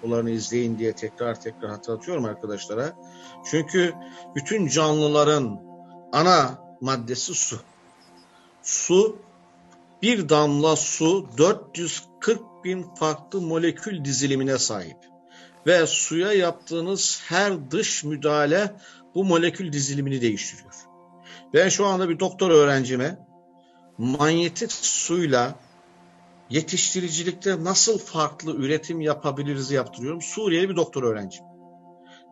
videolarını izleyin diye tekrar tekrar hatırlatıyorum arkadaşlara. Çünkü bütün canlıların ana maddesi su. Su bir damla su 440 bin farklı molekül dizilimine sahip. Ve suya yaptığınız her dış müdahale bu molekül dizilimini değiştiriyor. Ben şu anda bir doktor öğrencime manyetik suyla yetiştiricilikte nasıl farklı üretim yapabiliriz yaptırıyorum. Suriyeli bir doktor öğrencim.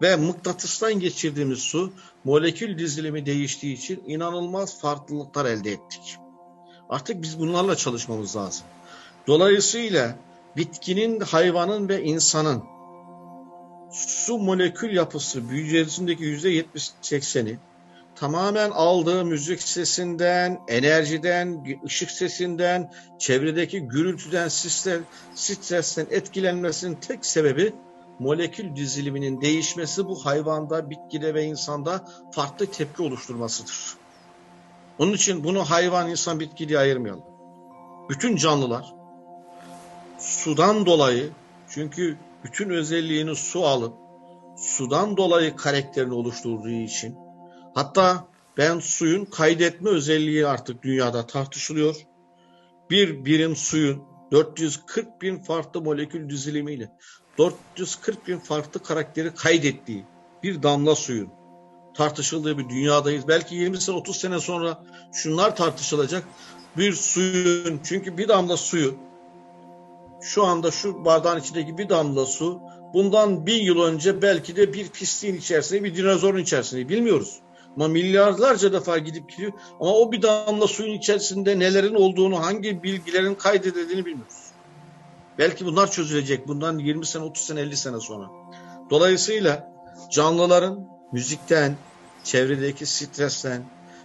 Ve mıknatıstan geçirdiğimiz su molekül dizilimi değiştiği için inanılmaz farklılıklar elde ettik. Artık biz bunlarla çalışmamız lazım. Dolayısıyla bitkinin, hayvanın ve insanın su molekül yapısı büyücesindeki yüzde yetmiş sekseni tamamen aldığı müzik sesinden, enerjiden, ışık sesinden, çevredeki gürültüden, stresten etkilenmesinin tek sebebi molekül diziliminin değişmesi bu hayvanda, bitkide ve insanda farklı tepki oluşturmasıdır. Onun için bunu hayvan, insan, bitki diye ayırmayalım. Bütün canlılar sudan dolayı çünkü bütün özelliğini su alıp sudan dolayı karakterini oluşturduğu için hatta ben suyun kaydetme özelliği artık dünyada tartışılıyor. Bir birim suyun 440 bin farklı molekül dizilimiyle 440 bin farklı karakteri kaydettiği bir damla suyun tartışıldığı bir dünyadayız. Belki 20 sene 30 sene sonra şunlar tartışılacak. Bir suyun çünkü bir damla suyu şu anda şu bardağın içindeki bir damla su bundan bin yıl önce belki de bir pisliğin içerisinde bir dinozorun içerisinde bilmiyoruz. Milyarlarca defa gidip gidiyor ama o bir damla suyun içerisinde nelerin olduğunu hangi bilgilerin kaydedildiğini bilmiyoruz. Belki bunlar çözülecek bundan 20 sene 30 sene 50 sene sonra. Dolayısıyla canlıların müzikten, çevredeki stresten,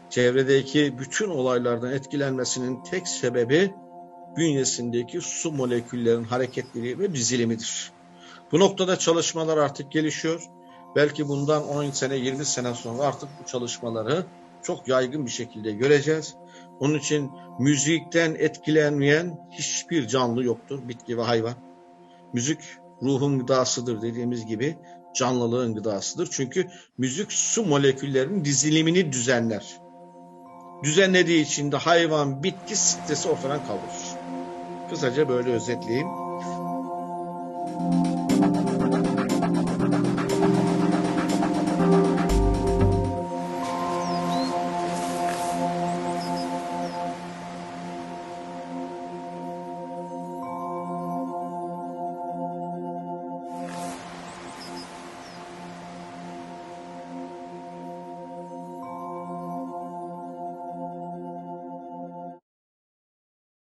çevredeki bütün olaylardan etkilenmesinin tek sebebi bünyesindeki su moleküllerin hareketleri ve dizilimidir. Bu noktada çalışmalar artık gelişiyor. Belki bundan 10 sene 20 sene sonra artık bu çalışmaları çok yaygın bir şekilde göreceğiz. Onun için müzikten etkilenmeyen hiçbir canlı yoktur, bitki ve hayvan. Müzik ruhun gıdasıdır dediğimiz gibi canlılığın gıdasıdır. Çünkü müzik su moleküllerinin dizilimini düzenler. Düzenlediği için de hayvan, bitki stresi ortadan kaldırır. Kısaca böyle özetleyeyim.